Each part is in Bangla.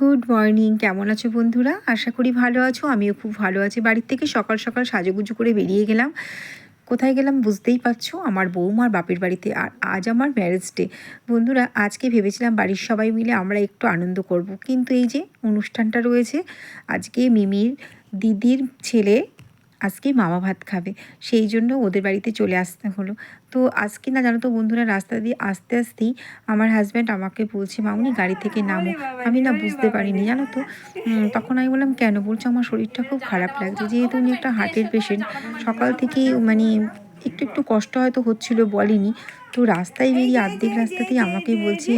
Good morning. কেমন আছো বন্ধুরা? আশা করি ভালো আছো। আমিও খুব ভালো আছি। বাড়ির থেকে সকাল সকাল সাজুগুজু করে বেরিয়ে গেলাম। কোথায় গেলাম বুঝতেই পারছ? আমার বৌমার বাপের বাড়িতে। আর আজ আমার ম্যারেজ ডে বন্ধুরা, আজকে ভেবেছিলাম বাড়ির সবাই মিলে আমরা একটু আনন্দ করব। কিন্তু এই যে অনুষ্ঠানটা রয়েছে, আজকে মিমির দিদির ছেলে আজকে মামা ভাত খাবে। সেই জন্য ওদের বাড়িতে চলে আসতে হলো। তো আজকে না জানো তো বন্ধুরা রাস্তা দিয়ে আস্তে আস্তেই আমার হাজব্যান্ড আমাকে বলছে মামুনি গাড়ি থেকে নামো। আমি না বুঝতে পারিনি জানো তো? তখন আমি বললাম কেন? বলছো আমার শরীরটা খুব খারাপ লাগছে। যেহেতু উনি একটা হার্টের পেশেন্ট সকাল থেকেই মানে একটু একটু কষ্ট হয়তো হচ্ছিল বলেনি। তো রাস্তায় বেরিয়ে অর্ধেক রাস্তাতেই আমাকে বলছে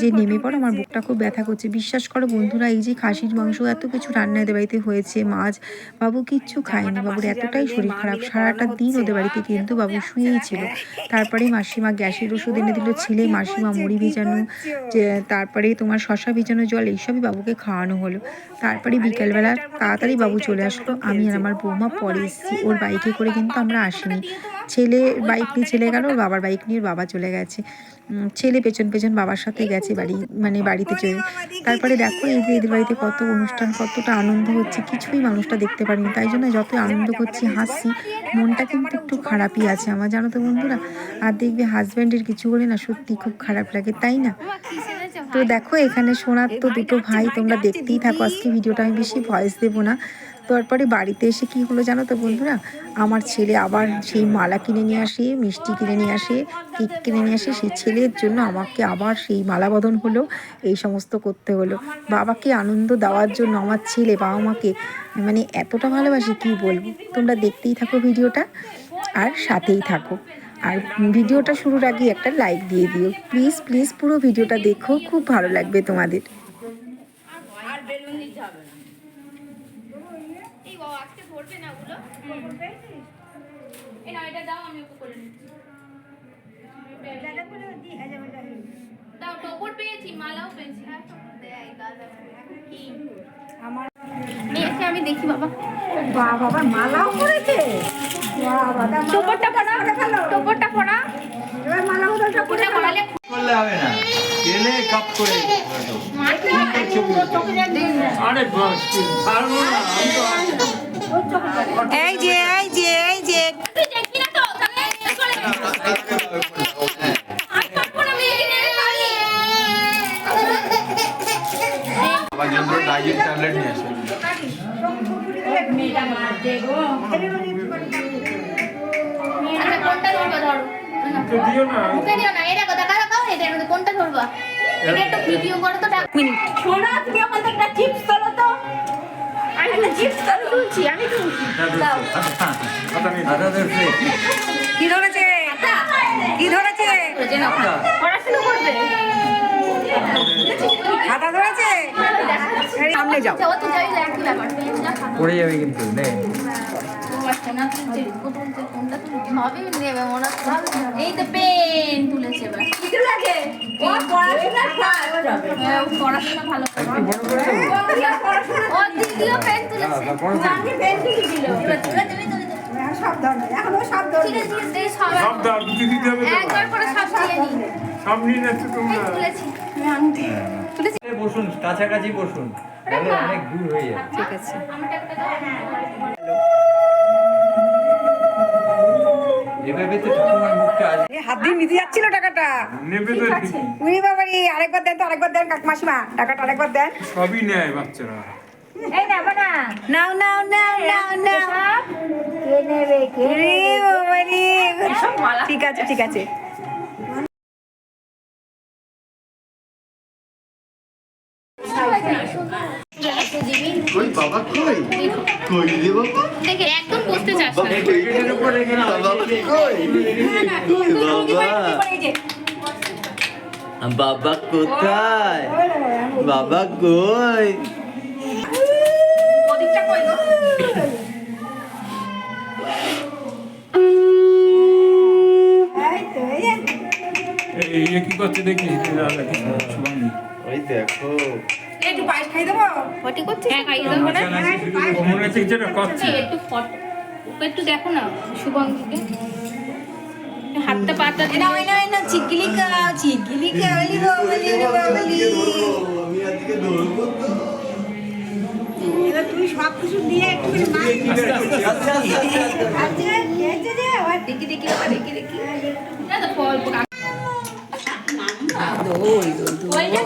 যে নেমে পড়ো, আমার বুকটা খুব ব্যথা করছে। বিশ্বাস করো বন্ধুরা, এই যে খাসির মাংস, এত কিছু রান্না এদের বাড়িতে হয়েছে, মাছ বাবু কিচ্ছু খায়নি। বাবুর এতটাই শরীর খারাপ, সারাটা দিন ওদের বাড়িতে কিন্তু বাবু শুয়েই ছিল। তারপরে মাসিমা গ্যাসের ওষুধ এনে দিল ছেলে, মাসিমা মুড়ি ভিজানো, যে তারপরে তোমার শশা ভিজানো জল, এইসবই বাবুকে খাওয়ানো হলো। তারপরে বিকেলবেলা তাড়াতাড়ি বাবু চলে আসলো, আমি আর আমার বৌমা পরে এসেছি। ওর বাইকে করে কিন্তু আমরা আসিনি। ছেলে, বাইক নিয়ে ছেলে গেল বাবার বাইক নিয়ে বাবা চলে গেছে। ছেলে পেছন পেছন বাবার সাথে গেছে বাড়ি মানে বাড়িতে চলে। তারপরে দেখো এই যে এদের বাড়িতে কত অনুষ্ঠান, কতটা আনন্দ হচ্ছে, কিছুই মানুষটা দেখতে পারিনি। তাই জন্য যত আনন্দ করছি হাসছি মনটা কিন্তু একটু খারাপই আছে আমার। জানো তো বন্ধুরা, আর দেখবে হাজব্যান্ডের কিছু হলে না সত্যি খুব খারাপ লাগে, তাই না? তো দেখো এখানে সোনার তো দুটো ভাই, তোমরা দেখতেই থাকো। আজকে ভিডিওটা আমি বেশি ভয়েস দেবো না। তারপরে বাড়িতে এসে কি হলো জানো তো বন্ধুরা? আমার ছেলে আবার সেই মালা কিনে নিয়ে আসে, মিষ্টি কিনে নিয়ে আসে, কেক কিনে নিয়ে আসে। সেই ছেলের জন্য আমাকে আবার সেই মালা বদন হলো, এই সমস্ত করতে হলো। বাবাকে আনন্দ দেওয়ার জন্য আমার ছেলে বাবা মাকে মানে এতটা ভালোবাসি, কি বলব? তোমরা দেখতেই থাকো ভিডিওটা আর সাথেই থাকো। আর ভিডিওটা শুরুর আগে একটা লাইক দিয়ে দিও। প্লিজ প্লিজ পুরো ভিডিওটা দেখো, খুব ভালো লাগবে তোমাদের আর বেলুন দিতে হবে না এই বাবা আজকে ধরবে না ওগুলো এই না এটা দাও আমি ওকে করে নিচ্ছি। দাও টপর পেয়েছি মালাও পেয়েছি। হ্যাঁ টপর দেয় আমার মেয়েকে আমি দেখি বাবা। বাবা মালাও করেছে? টপরটা পড়া টপরটা পড়া। এবার মালা বদলটা ওটা পড়ালে করলে হবে না। তেলে কাপ করে আরে বাস ছাড়বো না আমি তো আছি। এই যে এই যে এই যে। কোনটা ধরবা এটা একটু তো। মিনিট একটা চিপস তো তুলছি আমি তুলছি দাও কি ধরেছে? কি ধরেছে? পড়াশোনা করবে। খাতা ধরেছে? এই সামনে যাও। আচ্ছা পড়ে যাবে কিন্তু নে। এই তো পেন তুলেছে এবার। হ্যাঁ, যাচ্ছ বসুন। কাছাকাছি বসুন অনেক দূর হয়ে যাবে। ঠিক আছে। এভাবে তো ঠাকুমার মুখটা আসবে এ হাত দিয়ে নিতে যাচ্ছিল টাকাটা। নেবে তো ঠিকই। উনি এই আরেকবার দেন তো আরেকবার দেন কাকমাসিমা। টাকাটা আরেকবার দেন। সবই নেয় বাচ্চারা। নাও নাও নাও নাও নাও কে নেবে কে বাবারি ঠিক আছে ঠিক আছে। কই বাবা কই কই রে বাবা দেখে একদম বসতে চাস না এটার উপর রেখে নাও বাবা কই কই বাবা বাবা কোথায় বাবা কই ওদিকটা কই গো এই কি করছে দেখি ওই দেখো একটু পায়েস খাই দেবো? ফটি করছিস হ্যাঁ খাইয়ে দেবো। না মনে হচ্ছে যেটা করছে এই একটু ফটো ওকে একটু দেখো না শুভঙ্গিকে হাতটা পাতা রে আমি আজকে এবার তুমি সব কিছু দিয়ে একটু মাছ আচ্ছা আচ্ছা আচ্ছা যে? দেখি দেখি দেখি দেখি। না তো ওইটা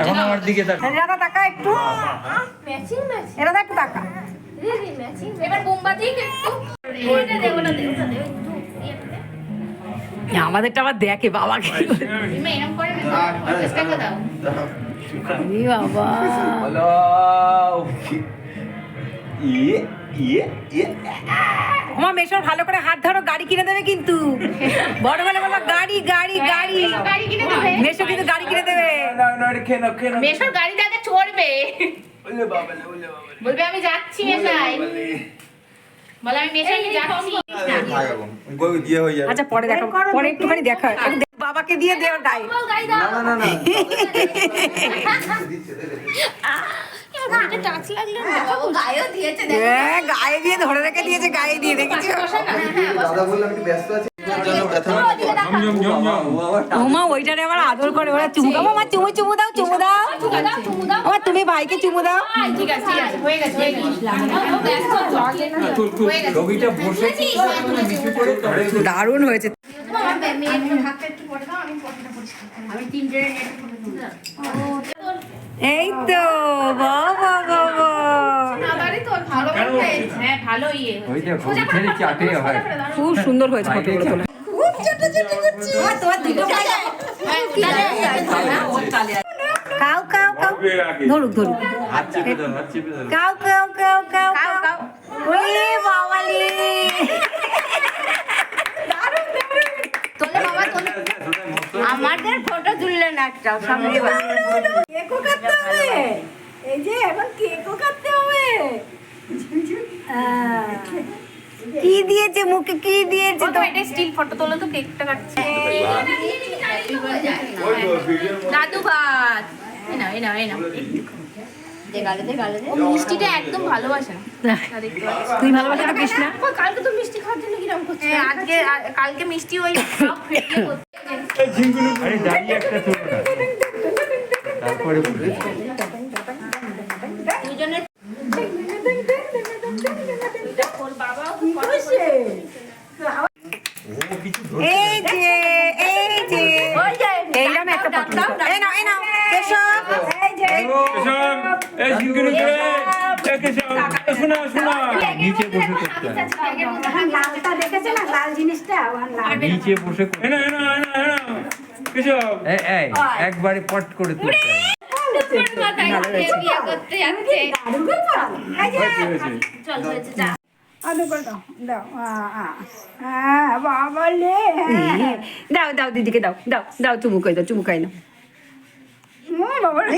এখন আমার দিকে তাক রাধা টাকা একটু। Matching matching. রাধা একটু টাকা রিলি ম্যাচিং এবার বোমবাতি একটু ওইটা দে ওটা দে ওটা আমাদেরটা আবার দেখে বাবাকে মে এরকম করে করে দাও। বাবা। ইয়ে ইয়ে ইয়ে আমার মেশর ভালো করে হাত ধরো গাড়ি কিনে দেবে কিন্তু। বড় বলে বলো গাড়ি গাড়ি গাড়ি। গাড়ি কিনে দেবে। মেশো কিন্তু গাড়ি কিনে দেবে। মেশোর গাড়িতে আগে চড়বে। ওলে বাবা ওলে বাবা বলবে আমি যাচ্ছি মেশাই বলে আমি যাচ্ছি। হয়ে আচ্ছা পরে দেখো পরে একটুখানি দেখা বাবাকে দিয়ে দেও না না না না। হ্যাঁ, গায়ে দিয়ে ধরে রেখে দিয়েছে গায়ে দিয়ে ঝম ও। আবার ওমা ওইটারে আবার আদর করে ওরা চুমু আমার চুমু চুমু দাও চুমু দাও। আমার তুমি ভাইকে চুমু দাও। হয়ে হয়ে হয়ে দারুণ হয়েছে। আমি তিনটে এই তো বাবা বাবা। হ্যাঁ হয় খুব সুন্দর হয়েছে ফটোগুলো তোলা খুব ছোট ছোট করছে তোমার দুটো ভাই কাউ কাউ কাউ। আগে। ধরুক ধরুক। ধরো কাউ কাউ কাউ কাউ। কাউ। ওরে বাবালি তোলে বাবা তোলে আমাদের ফটো তুললেন একটা সামনে কেকও কাটতে হবে এই যে এখন কেকও কাটতে হবে কি দিয়েছে মুখে কি দিয়েছে তো এটা স্টিল ফটো তোলো তো কেকটা কাটছে দাদু ভাত এই না এই না এই মিষ্টিটা একদম ভালোবাসে না। না। তুই ভালোবাসা তো কৃষ্ণা। কালকে তো মিষ্টি খাওয়ার জন্য কিরম করছে? আজকে কালকে মিষ্টি ওই সব ফেটিয়ে করছে। আরে দাঁড়িয়ে একটা তুলো তারপরে বলে দুজনে ও কিছু এই যে এই যে এইরকম একটা পছন্দ এই নাও এই নাও কেশব এই যে কেশব এই ঝিঙ্গুনি কে এ কেশব এ শোনা শোনা নিচে বসে করতে হয় লালটা দেখেছে না লাল জিনিসটা আমার লাল নিচে বসে একবারে পট করে তুলতে হয় দাও দাও বাবা লে দাও দাও দিদিকে দাও দাও দাও চুমুকাই দাও চুমুকাই দাও বাবা রে।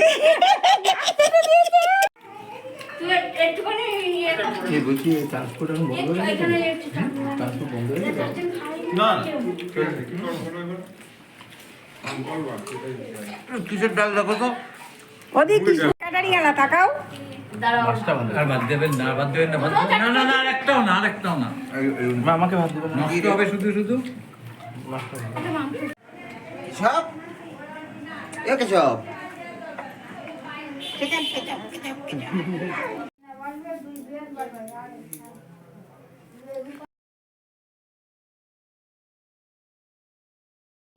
তুই একটুখানি বলছি ট্রান্সপোর্ট বন্ধ হয়ে ট্রান্সপোর্ট বন্ধ হয়ে কিসের ডাল দেখো তো? ওদিক কি কাটারি গেলা তাকাও আর ভাত দেবেন না ভাত দেবেন না না। না না আরেকটাও না আরেকটাও না। আমাকে ভাত দেবেন নষ্ট হবে শুধু শুধু। সব? এ কেশব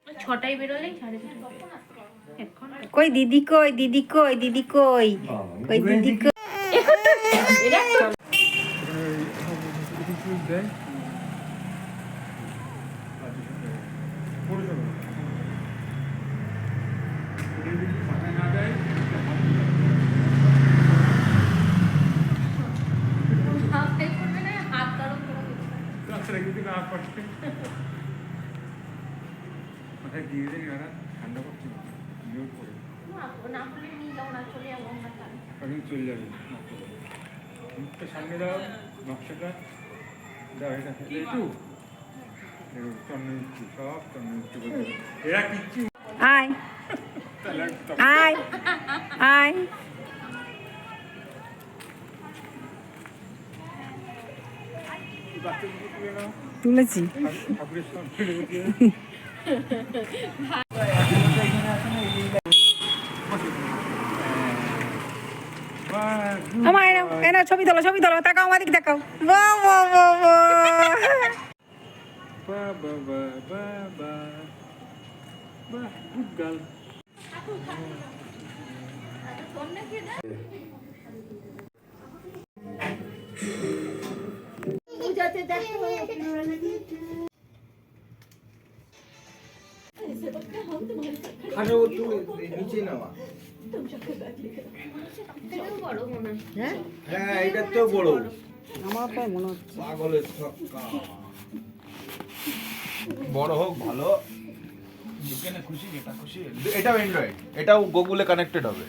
ছটায় বেরোলেই সাড়ে এখন কই দিদি কই দিদি কই দিদি কই কই দিদি কই হাত গরম করে রাস্তায় কিন্তু না পারছে মাথায় দিয়ে দিই না ঠান্ডা করছে জোর করে না হলে নিয়ে যাব না চলে যাব আমরা তাহলে। আমি চলে যাবে মুখটা সামনে দাও নকশাটা। দাও এটা একটু। সব এরা কিচ্ছু আয়। আয়। আয়। তুলেছি ঠাকুরের সামনে রেখে আমার এনো এনো ছবি তোলো ছবি তোলো তাকাও আমার দিকে তাকাও। বাহ বাহ বাহ বাহ বা হ্যাঁ? এটা তো বড়। আমার তাই মনে হচ্ছে। পাগলের ছক্কা। বড় হোক ভালো। খুশি যেটা খুশি। এটাও অ্যান্ড্রয়েড এটাও গুগলে কানেক্টেড হবে।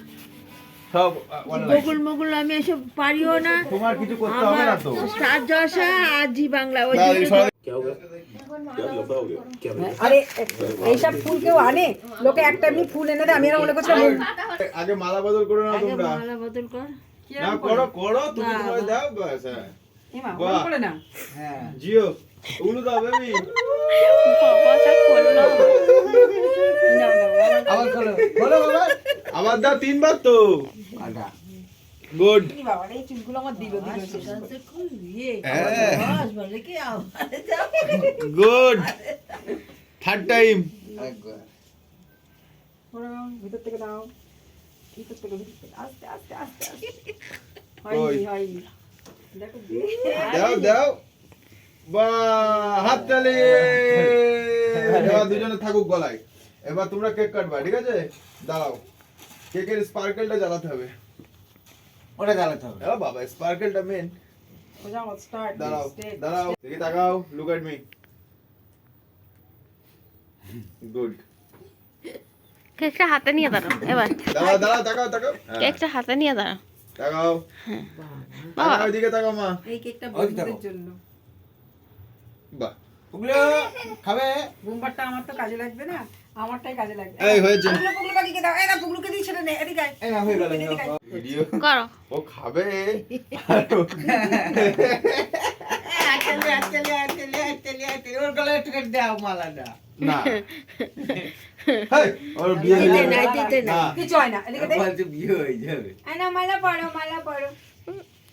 সব মুগুল মুগুল আমি এসব পারিও না। তোমার কিছু করতে হবে না তো। স্টার আর জি বাংলা ওই সবাই- আরে এইসব ফুল কেউ আনে? লোকে একটা এমনি ফুল এনে দেয় আমি এরা মনে করছিলাম আগে মালা বদল করো না তোমরা। মালা বদল কর। না করো করো? তুমি তোমার দাও বাস এমা বাহ। করে না জিও উলু দাও বেবি। আবার খোলো দাও তিনবার তো। বাবা দিল গুড থার্ড টাইম ভিতর থেকে দাও ভিতর থেকে আস্তে আস্তে আস্তে আস্তে। হয়নি হয়নি। দাও দাও। বা হাত তালি। এবার দুজনে থাকুক গলায়। এবার তোমরা কেক কাটবা ঠিক আছে? দাঁড়াও কেকের স্পার্কেলটা জ্বালাতে হবে। ওটা জ্বালাতে হবে। ও বাবা স্পার্কেলটা মেন যাও স্টার্ট দাঁড়াও দাঁড়াও দেখি তাকাও লুক এট মি গুড কেকটা হাতে নিয়ে দাঁড়াও এবার। দাঁড়াও দাঁড়াও তাকাও তাকাও। হ্যাঁ, কেকটা হাতে নিয়ে দাঁড়াও। তাকাও। তাকাও ওইদিকে তাকাও মা। এই কেকটা বন্ধুদের জন্য। বাহ। ওগুলো খাবে? বুমবারটা আমার তো কাজে লাগবে না। আমারটাই কাজে লাগবে। এই হয়েছে। পুগলু পুগলু দাও। এই না পুগলুকে দিয়ে ছেড়ে নে এদিকে আয়। এই না হয়ে গেল ভিডিও। করো। ও খাবে। না। হেই, ওর বিয়ে হয়ে যাবে। দিতে না। কিছু হয় না এদিকে দেখ। এই না মালা পড়ো মালা পড়ো।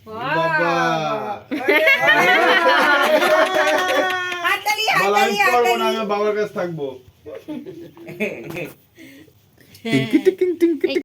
বাবা। হাততালি বলো আমি হাততালি করব না হাততালি আমি বাবার কাছে থাকব